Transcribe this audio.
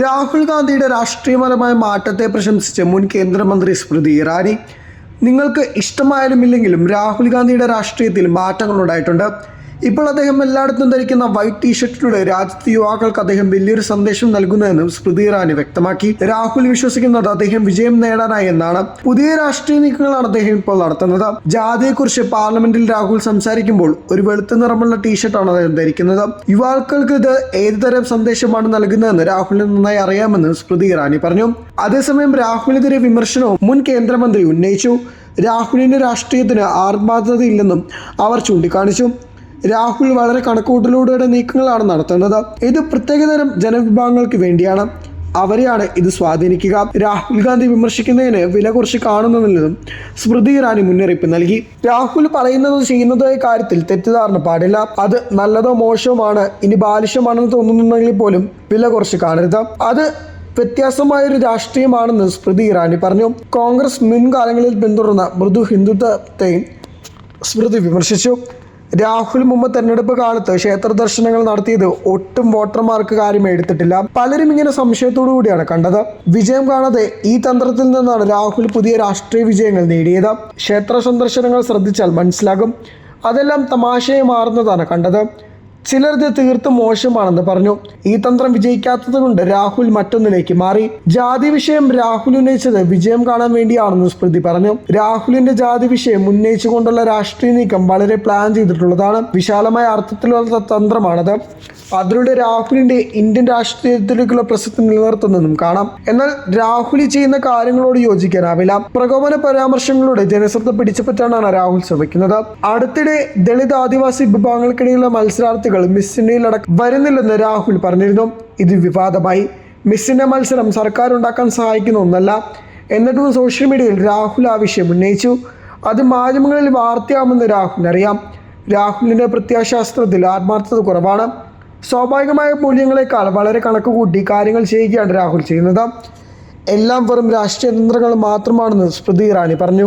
രാഹുൽ ഗാന്ധിയുടെ രാഷ്ട്രീയപരമായ മാറ്റത്തെ പ്രശംസിച്ച് മുൻ കേന്ദ്രമന്ത്രി സ്മൃതി ഇറാനി. നിങ്ങൾക്ക് ഇഷ്ടമായാലും ഇല്ലെങ്കിലും രാഹുൽ ഗാന്ധിയുടെ രാഷ്ട്രീയത്തിൽ മാറ്റങ്ങൾ ഉണ്ടായിട്ടുണ്ട് ഇപ്പോൾ അദ്ദേഹം എല്ലായിടത്തും ധരിക്കുന്ന വൈറ്റ് ടീഷർട്ടിലൂടെ രാജ്യത്തെ യുവാക്കൾക്ക് അദ്ദേഹം വലിയൊരു സന്ദേശം നൽകുന്നതെന്നും സ്മൃതി ഇറാനി വ്യക്തമാക്കി. രാഹുൽ വിശ്വസിക്കുന്നത് അദ്ദേഹം വിജയം നേടാനായി എന്നാണ്. പുതിയ രാഷ്ട്രീയ നീക്കങ്ങളാണ് അദ്ദേഹം ഇപ്പോൾ നടത്തുന്നത്. ജാതിയെക്കുറിച്ച് പാർലമെന്റിൽ രാഹുൽ സംസാരിക്കുമ്പോൾ ഒരു വെളുത്ത നിറമുള്ള ടീഷർട്ടാണ് അദ്ദേഹം ധരിക്കുന്നത്. യുവാക്കൾക്ക് ഇത് ഏതുതരം സന്ദേശമാണ് നൽകുന്നതെന്ന് രാഹുലിന് നന്നായി അറിയാമെന്ന് സ്മൃതി ഇറാനി പറഞ്ഞു. അതേസമയം രാഹുലിനെതിരെ വിമർശനവും മുൻ കേന്ദ്രമന്ത്രി ഉന്നയിച്ചു. രാഹുലിന്റെ രാഷ്ട്രീയത്തിന് ആത്മാർത്ഥതയില്ലെന്നും അവർ ചൂണ്ടിക്കാണിച്ചു. രാഹുൽ വളരെ കണക്കുകൂട്ടലൂടെ നീക്കങ്ങളാണ് നടത്തുന്നത് ഇത് പ്രത്യേകതരം ജനവിഭാഗങ്ങൾക്ക് വേണ്ടിയാണ്. അവരെയാണ് ഇത് സ്വാധീനിക്കുക. രാഹുൽ ഗാന്ധി വിമർശിക്കുന്നതിന് വില കുറച്ച് കാണുന്നതില്ലെന്നും സ്മൃതി ഇറാനി മുന്നറിയിപ്പ് നൽകി. രാഹുൽ പറയുന്നത് ചെയ്യുന്നതോ കാര്യത്തിൽ തെറ്റിദ്ധാരണ പാടില്ല. അത് നല്ലതോ മോശവുമാണ് ഇനി ബാലിഷ്യമാണെന്ന് തോന്നുന്നുണ്ടെങ്കിൽ പോലും വില കുറച്ച് കാണരുത്. അത് വ്യത്യാസമായൊരു രാഷ്ട്രീയമാണെന്ന് സ്മൃതി ഇറാനി പറഞ്ഞു. കോൺഗ്രസ് മുൻകാലങ്ങളിൽ പിന്തുടർന്ന മൃദു ഹിന്ദുത്വത്തെയും സ്മൃതി വിമർശിച്ചു. രാഹുൽ മുമ്പ് തെരഞ്ഞെടുപ്പ് കാലത്ത് ക്ഷേത്ര ദർശനങ്ങൾ നടത്തിയത് ഒട്ടും വോട്ടർമാർക്ക് കാര്യം എടുത്തിട്ടില്ല. പലരും ഇങ്ങനെ സംശയത്തോടു കൂടിയാണ് കണ്ടത്. വിജയം കാണാതെ ഈ തന്ത്രത്തിൽ നിന്നാണ് രാഹുൽ പുതിയ രാഷ്ട്രീയ വിജയങ്ങൾ നേടിയത്. ക്ഷേത്ര സന്ദർശനങ്ങൾ ശ്രദ്ധിച്ചാൽ മനസ്സിലാകും. അതെല്ലാം തമാശയെ മാറുന്നതാണ് കണ്ടത്. ചിലർ തീർത്തും മോശമാണെന്ന് പറഞ്ഞു. ഈ തന്ത്രം വിജയിക്കാത്തത് കൊണ്ട് രാഹുൽ മറ്റൊന്നിലേക്ക് മാറി. ജാതി വിഷയം രാഹുൽ ഉന്നയിച്ചത് വിജയം കാണാൻ വേണ്ടിയാണെന്ന് സ്മൃതി പറഞ്ഞു. രാഹുലിന്റെ ജാതി വിഷയം ഉന്നയിച്ചുകൊണ്ടുള്ള രാഷ്ട്രീയ നീക്കം വളരെ പ്ലാൻ ചെയ്തിട്ടുള്ളതാണ്. വിശാലമായ അർത്ഥത്തിലുള്ള തന്ത്രമാണത്. അതിലൂടെ രാഹുലിന്റെ ഇന്ത്യൻ രാഷ്ട്രീയത്തിലേക്കുള്ള പ്രസക്തി നിലനിർത്തുന്നതും കാണാം. എന്നാൽ രാഹുൽ ചെയ്യുന്ന കാര്യങ്ങളോട് യോജിക്കാനാവില്ല. പ്രകോപന പരാമർശങ്ങളുടെ ജനശ്രദ്ധ പിടിച്ചുപറ്റാനാണ് രാഹുൽ ശ്രമിക്കുന്നത്. അടുത്തിടെ ദളിത് ആദിവാസി വിഭാഗങ്ങൾക്കിടയിലുള്ള മത്സരാർത്ഥികൾ മിസ് ഇന്ത്യയിൽ അടക്കം വരുന്നില്ലെന്ന് രാഹുൽ പറഞ്ഞിരുന്നു. ഇത് വിവാദമായി. മിസ്സിന്റെ മത്സരം സർക്കാർ ഉണ്ടാക്കാൻ സഹായിക്കുന്ന ഒന്നല്ല. എന്നിട്ടും സോഷ്യൽ മീഡിയയിൽ രാഹുൽ ആ വിഷയം ഉന്നയിച്ചു. അത് മാധ്യമങ്ങളിൽ വാർത്തയാമെന്ന് രാഹുൽ അറിയാം രാഹുലിന്റെ പ്രത്യാശാസ്ത്രത്തിൽ ആത്മാർത്ഥത കുറവാണ്. സ്വാഭാവികമായ മൂല്യങ്ങളെക്കാൾ വളരെ കണക്ക് കൂട്ടി കാര്യങ്ങൾ ചെയ്യുകയാണ് രാഹുൽ ചെയ്യുന്നത്. എല്ലാം വെറും രാഷ്ട്രീയ തന്ത്രങ്ങൾ മാത്രമാണെന്ന് സ്മൃതി ഇറാനി പറഞ്ഞു.